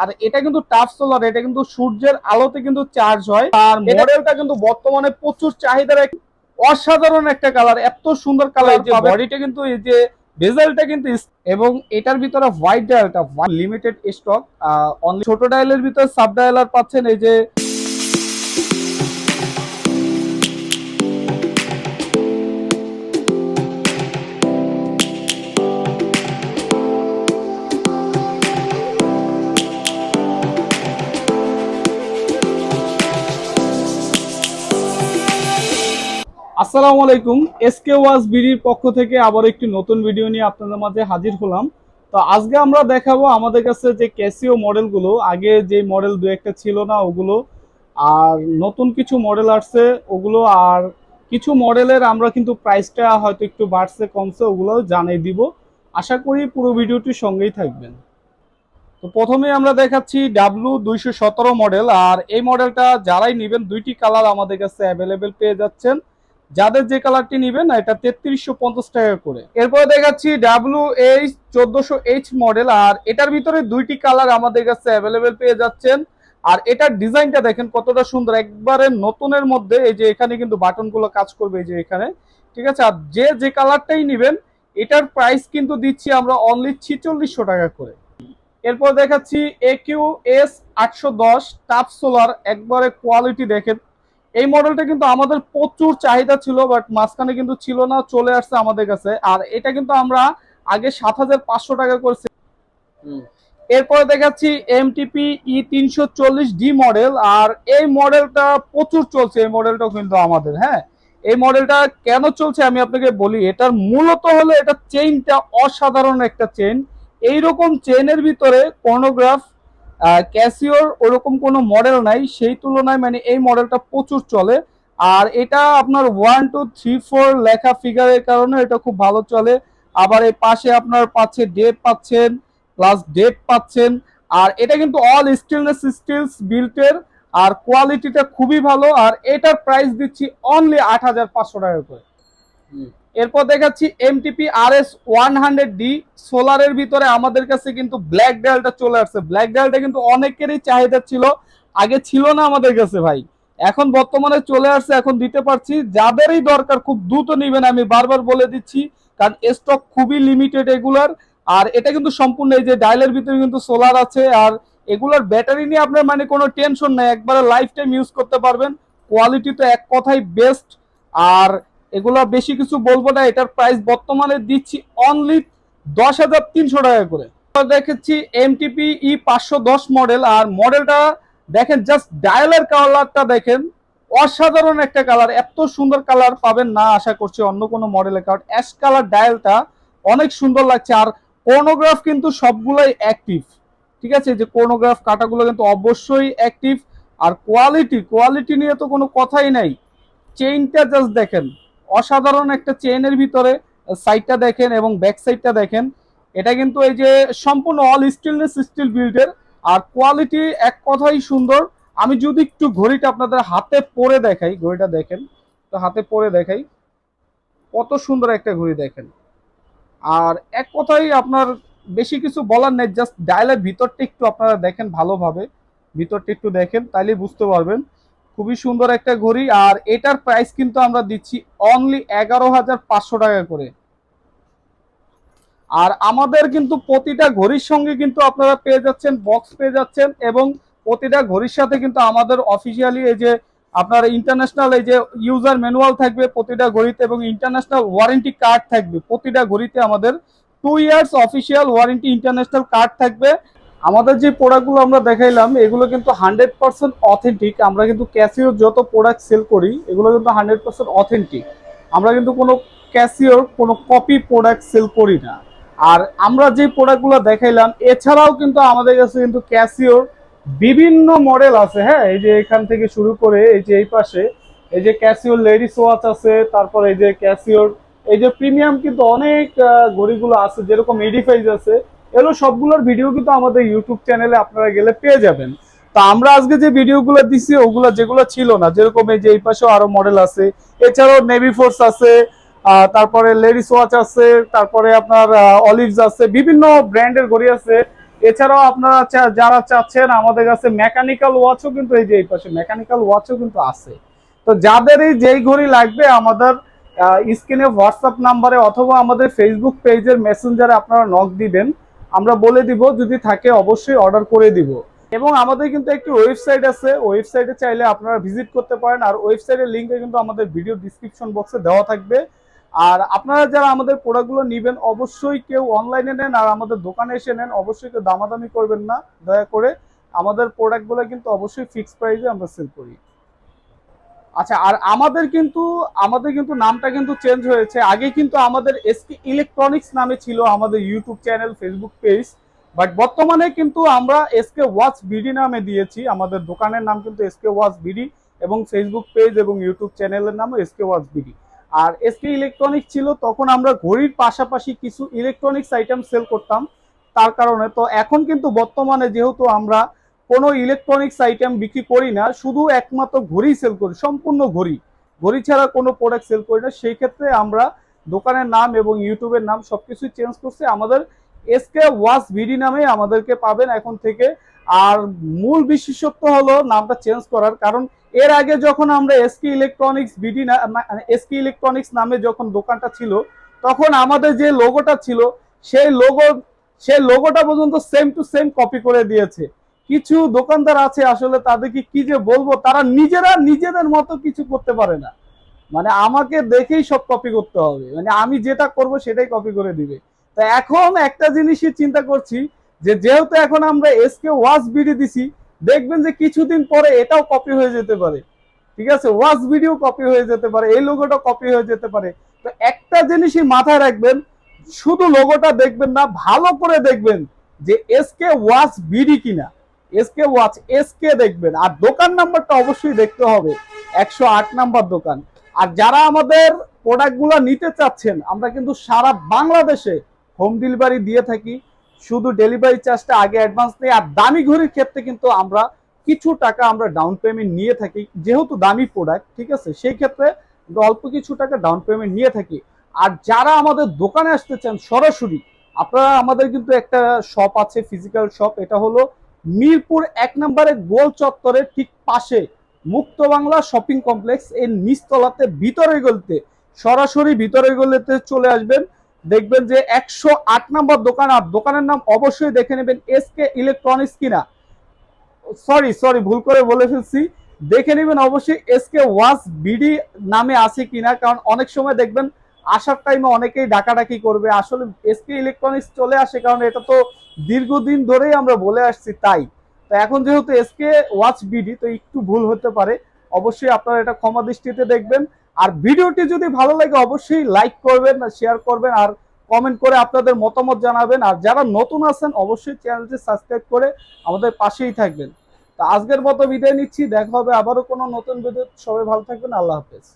আর এটা কিন্তু tough solar এটা কিন্তু সূর্যের আলোতে কিন্তু চার্জ হয়। আর মডেলটা কিন্তু বর্তমানে প্রচুর চাহিদার এক অসাধারণ একটা কালার এত সুন্দর কালার যে বডিটা কিন্তু এই যে বেজেলটা কিন্তু এবং এটার ভিতরে হোয়াইট ডায়ালটা লিমিটেড স্টক অনলি ছোট ডায়ালের ভিতরে সাব ডায়ালার পাচ্ছেন এই যে আসসালামু আলাইকুম। এসকে ওয়াজ বিডির পক্ষ থেকে আবার একটি নতুন ভিডিও নিয়ে আপনাদের মাঝে হাজির হলাম। তো আজকে আমরা দেখাবো আমাদের কাছে যে ক্যাসিও মডেলগুলো আগে যে মডেল দু একটা ছিল না ওগুলো, আর নতুন কিছু মডেল আসছে ওগুলো, আর কিছু মডেলের আমরা কিন্তু প্রাইসটা হয়তো একটু বাড়ছে, কমছে ওগুলো জানিয়ে দিব। আশা করি পুরো ভিডিওটির সঙ্গেই থাকবেন। তো প্রথমে আমরা দেখাচ্ছি ডাব্লু দুইশো সতেরো মডেল আর এই মডেলটা যারাই নেবেন দুইটি কালার আমাদের কাছে অ্যাভেলেবেল পেয়ে যাচ্ছেন। যাদের যে কালারটি নিবেন এটা তেত্রিশশো পঞ্চাশ টাকা করে। এরপরে দেখাচ্ছি ডাব্লু এইচ, চোদ্দশো এইচ মডেল, আর এটার ভিতরে দুইটি কালার আমাদের কাছে অ্যাভেলেবেল পেয়ে যাচ্ছেন। আর এটার ডিজাইনটা দেখেন কতটা সুন্দর, একবারে নতুনের মধ্যে, এই যে এখানে কিন্তু বাটনগুলো কাজ করবে, এই যে এখানে। ঠিক আছে? আর যে যে কালারটাই নিবেন, এটার প্রাইস কিন্তু দিচ্ছি আমরা অনলি ছিচল্লিশশো টাকা করে। এরপর দেখাচ্ছি এ কিউ এস আটশো দশ টাপ সোলার একবারে কোয়ালিটি দেখেন এই মডেলটা কিন্তু আমাদের প্রচুর চাহিদা ছিল বাট মাঝখানে কিন্তু ছিল না চলে আসছে আমাদের কাছে। আর এটা কিন্তু আমরা আগে সাত হাজার পাঁচশো টাকা করছি এরপরে দেখাচ্ছি এমটিপি ই তিনশো চল্লিশ ডি মডেল আর এই মডেলটা প্রচুর চলছে এই মডেলটাও কিন্তু আমাদের হ্যাঁ? এই মডেলটা কেন চলছে আমি আপনাকে বলি এটার মূলত হলো এটা চেইনটা অসাধারণ একটা চেইন এইরকম চেইনের ভিতরে কোনোগ্রাফ ক্যাসিওর ওরকম কোনো মডেল নাই, সেই তুলনায় মানে এই মডেলটা প্রচুর চলে। আর এটা আপনার ওয়ান টু থ্রি ফোর লেখা ফিগারের কারণে এটা খুব ভালো চলে। আবার এই পাশে আপনার পাচ্ছে ডেপ পাচ্ছেন প্লাস ডেপ পাচ্ছেন। আর এটা কিন্তু অল স্টিলনেস স্টিলস বিল্টের আর কোয়ালিটিটা খুবই ভালো। আর এটার প্রাইস দিচ্ছি অনলি আট হাজার পাঁচশো টাকা করে এরপর দেখাচ্ছি এমটিপি আর এস ওয়ান হান্ড্রেড ডি সোলারের ভিতরে আমাদের কাছে কিন্তু ব্ল্যাক ডায়ালটা চলে আসছে। ব্ল্যাক ডায়ালটা কিন্তু অনেকেরই চাহিদা ছিল, আগে ছিল না আমাদের কাছে ভাই। এখন বর্তমানে চলে আসছে, এখন দিতে পারছি। যাদেরই দরকার খুব দ্রুত নিবেন, আমি বারবার বলে দিচ্ছি, কারণ স্টক খুবই লিমিটেড এগুলার। আর এটা কিন্তু সম্পূর্ণ এই যে ডায়ালের ভিতরে কিন্তু সোলার আছে, আর এগুলার ব্যাটারি নিয়ে আপনার মানে কোনো টেনশন নেই। একবারে লাইফ টাইম ইউজ করতে পারবেন। কোয়ালিটি তো এক কথাই বেস্ট আর এগুলো বেশি কিছু বলব না, এটার প্রাইস বর্তমানে দিচ্ছি অনলি দশ হাজার তিনশো টাকা করে। দেখেছি এমটিপি ই পাঁচশো দশ মডেল আর মডেলটা দেখেন জাস্ট ডায়ালের কালারটা দেখেন, অসাধারণ একটা কালার এত সুন্দর কালার পাবেন না আশা করছি অন্য কোনো মডেলের কারণ অ্যাশ কালার ডায়ালটা অনেক সুন্দর লাগছে, আর কোনোগ্রাফ কিন্তু সবগুলোই অ্যাক্টিভ ঠিক আছে? যে কোনোগ্রাফ কাটাগুলো কিন্তু অবশ্যই অ্যাক্টিভ আর কোয়ালিটি কোয়ালিটি নিয়ে তো কোনো কথাই নাই। চেইনটা জাস্ট দেখেন অসাধারণ একটা চেইনের ভিতরে সাইডটা দেখেন এবং ব্যাক সাইডটা দেখেন। এটা কিন্তু এই যে সম্পূর্ণ অল স্টিলনেস স্টিল বিল্ডের আর কোয়ালিটি এক কথাই সুন্দর। আমি যদি একটু ঘড়িটা আপনাদের হাতে পরে দেখাই, ঘড়িটা দেখেন তো হাতে পরে দেখাই। কত সুন্দর একটা ঘড়ি দেখেন। আর এক কথাই আপনার বেশি কিছু বলার নেই জাস্ট ডায়ালের ভিতরটা একটু আপনারা দেখেন ভালোভাবে। ভিতরটা একটু দেখেন তাইলে বুঝতে পারবেন। খুবই সুন্দর একটা ঘড়ি, আর এটার প্রাইস কিন্তু আমরা দিচ্ছি অনলি এগারো হাজার পাঁচশো টাকা করে। আর আমাদের কিন্তু প্রতিটা ঘড়ির সঙ্গে কিন্তু আপনারা পেয়ে যাচ্ছেন বক্স পেয়ে যাচ্ছেন, এবং প্রতিটা ঘড়ির সাথে কিন্তু আমাদের অফিসিয়ালি এই যে আপনার ইন্টারন্যাশনাল এই যে ইউজার ম্যানুয়াল থাকবে প্রতিটা ঘড়িতে, এবং ইন্টারন্যাশনাল ওয়ারেন্টি কার্ড থাকবে প্রতিটা ঘড়িতে আমাদের two years official warranty international card থাকবে। আমাদের যে প্রোডাক্টগুলো আমরা দেখাইলাম, এগুলো কিন্তু হান্ড্রেড পার্সেন্ট অথেন্টিক আমরা কিন্তু ক্যাসিওর যত প্রোডাক্ট সেল করি, এগুলো কিন্তু হান্ড্রেড পার্সেন্ট অথেন্টিক আমরা কিন্তু কোনো ক্যাসিওর কোনো কপি প্রোডাক্ট সেল করি না। আর আমরা যে প্রোডাক্টগুলো দেখাইলাম, এছাড়াও কিন্তু আমাদের কাছে কিন্তু ক্যাসিওর বিভিন্ন মডেল আছে হ্যাঁ? এই যে এখান থেকে শুরু করে এই যে এই পাশে, এই যে ক্যাসিওর লেডিস ওয়াচ আছে, তারপর এই যে ক্যাসিওর এই যে প্রিমিয়াম কিন্তু অনেক ঘড়িগুলো আছে, যেরকম এডিফাইজ আছে এগুলো সবগুলোর ভিডিও কিন্তু আমাদের ইউটিউব চ্যানেলে আপনারা গেলে পেয়ে যাবেন। তো আমরা আজকে যে ভিডিওগুলো দিছি, ওগুলো যেগুলো ছিল না, যেরকম এই যে এই পাশেও আরও মডেল আছে, এছাড়াও নেভি ফোর্স আছে তারপরে লেডিস ওয়াচ আছে, তারপরে আপনার অলিভস আছে, বিভিন্ন ব্র্যান্ডের ঘড়ি আছে। এছাড়াও আপনারা যারা চাচ্ছেন, আমাদের কাছে মেকানিক্যাল ওয়াচও কিন্তু এই যে এই পাশে মেকানিক্যাল ওয়াচও কিন্তু আছে। তো যাদের এই যেই ঘড়ি লাগবে, আমাদের স্ক্রিনে হোয়াটসঅ্যাপ নাম্বারে অথবা আমাদের ফেসবুক পেজের মেসেঞ্জারে আপনারা নক দিবেন। আমরা বলে দিব, যদি থাকে অবশ্যই অর্ডার করে দিব। এবং আমাদের কিন্তু একটি ওয়েবসাইট আছে ওয়েবসাইটে চাইলে আপনারা ভিজিট করতে পারেন, আর ওয়েবসাইটের লিঙ্কে কিন্তু আমাদের ভিডিও ডিসক্রিপশন বক্সে দেওয়া থাকবে। আর আপনারা যারা আমাদের প্রোডাক্টগুলো নেবেন, অবশ্যই কেউ অনলাইনে নেন, আর আমাদের দোকানে এসে নেন, অবশ্যই কেউ দামাদামি করবেন না, দয়া করে। আমাদের প্রোডাক্টগুলো কিন্তু অবশ্যই ফিক্সড প্রাইসে আমরা সেল করি। আচ্ছা আর আমাদের কিন্তু আমাদের কিন্তু নামটা কিন্তু চেঞ্জ হয়েছে। আগে কিন্তু আমাদের এসকে ইলেকট্রনিক্স নামে ছিল আমাদের YouTube channel Facebook page but বর্তমানে কিন্তু আমরা এসকে ওয়াচ বিডি নামে দিয়েছি। আমাদের দোকানের নাম কিন্তু এসকে ওয়াচ বিডি এবং ফেসবুক পেজ এবং ইউটিউব চ্যানেলের নাম এসকে ওয়াচ বিডি আর এসকে ইলেকট্রনিক্স ছিল, তখন আমরা ঘড়ির পাশাপাশি কিছু ইলেকট্রনিক্স আইটেম সেল করতাম। তার কারণে, তো এখন কিন্তু বর্তমানে যেহেতু আমরা কোনো ইলেকট্রনিক্স আইটেম বিক্রি করি না, শুধু একমাত্র ঘড়ি সেল করি, সম্পূর্ণ ঘড়ি। ঘড়ি ছাড়া কোনো প্রোডাক্ট সেল করি না। সেই ক্ষেত্রে আমরা দোকানের নাম এবং ইউটিউবের নাম সবকিছু চেঞ্জ করছে। আমাদের এসকে ওয়াচ ভিডি নামে আমাদেরকে পাবেন এখন থেকে। আর মূল বিশেষত্ব হলো নামটা চেঞ্জ করার। কারণ এর আগে যখন আমরা SK electronics BD SK electronics নামে যখন দোকানটা ছিল, তখন আমাদের যে লোগোটা ছিল, সেই লোগো সেই লোগোটা পর্যন্ত সেম টু সেম কপি করে দিয়েছে। কিছু দোকানদার আছে আসলে তাদেরকে কি যে বলব, তারা নিজেরা নিজেদের মতো কিছু করতে পারে না। মানে আমাকে দেখেই সব কপি করতে হবে। মানে আমি যেটা করব সেটাই কপি করে দিবে। তো এখন একটা জিনিসই চিন্তা করছি যে যেহেতু এখন আমরা এসকে ওয়াচ বিডি দিছি, দেখবেন যে কিছুদিন পরে এটাও কপি হয়ে যেতে পারে। ঠিক আছে? ওয়াচ ভিডিও কপি হয়ে যেতে পারে, এই লোগোটা কপি হয়ে যেতে পারে। তো একটা জিনিসই মাথায় রাখবেন, শুধু লোগোটা দেখবেন না, ভালো করে দেখবেন যে এসকে ওয়াচ বিডি কিনা। এসকে ওয়াচ এসকে দেখবেন। আর দোকান নাম্বারটা অবশ্যই দেখতে হবে। একশো আট নাম্বার দোকান। আর যারা আমাদের প্রোডাক্টগুলো নিতে চাচ্ছেন, আমরা কিন্তু সারা বাংলাদেশে হোম ডেলিভারি দিয়ে থাকি। শুধু ডেলিভারি চার্জটা আগে অ্যাডভান্স নেই, আর দামি ঘড়ির ক্ষেত্রে কিন্তু আমরা কিছু টাকা আমরা ডাউন পেমেন্ট নিয়ে থাকি। যেহেতু দামি প্রোডাক্ট ঠিক আছে? সেই ক্ষেত্রে অল্প কিছু টাকা ডাউন পেমেন্ট নিয়ে থাকি। আর যারা আমাদের দোকানে আসতে চান, সরাসরি, আপনারা আমাদের কিন্তু একটা শপ আছে ফিজিক্যাল শপ এটা হলো মিরপুর এক নম্বরে গোল চত্বরের ঠিক পাশে মুক্ত বাংলা শপিং কমপ্লেক্স এর নিচতলাতে ভিতরে গলিতে, সরাসরি ভিতরে গলিতে চলে আসবেন। দেখবেন যে একশো আট নম্বর দোকান, আর দোকানের নাম অবশ্যই দেখে নেবেন এস কে ইলেকট্রনিক্স কিনা। সরি সরি, ভুল করে বলে ফেলছি। দেখে নেবেন অবশ্যই এস কে ওয়াচ বিডি নামে আছে কিনা, কারণ অনেক সময় দেখবেন আসার টাইমে অনেকেই ডাকাডাকি করবে। আসলে এসকে ইলেকট্রনিক্স চলে আসে কারণ এটা তো দীর্ঘদিন ধরেই আমরা বলে আসছি, তাই। তো এখন যেহেতু এসকে ওয়াচ বিডি তো একটু ভুল হতে পারে। অবশ্যই আপনারা এটা ক্ষমা দৃষ্টিতে দেখবেন। আর ভিডিওটি যদি ভালো লাগে, অবশ্যই লাইক করবেন শেয়ার করবেন, আর কমেন্ট করে আপনাদের মতামত জানাবেন। আর যারা নতুন আছেন, অবশ্যই চ্যানেলটি সাবস্ক্রাইব করে আমাদের পাশেই থাকবেন। তো আজকের মতো বিদায় নিচ্ছি। দেখা হবে আবারও কোনো নতুন ভিডিও সবাই ভালো থাকবেন। আল্লাহ হাফেজ।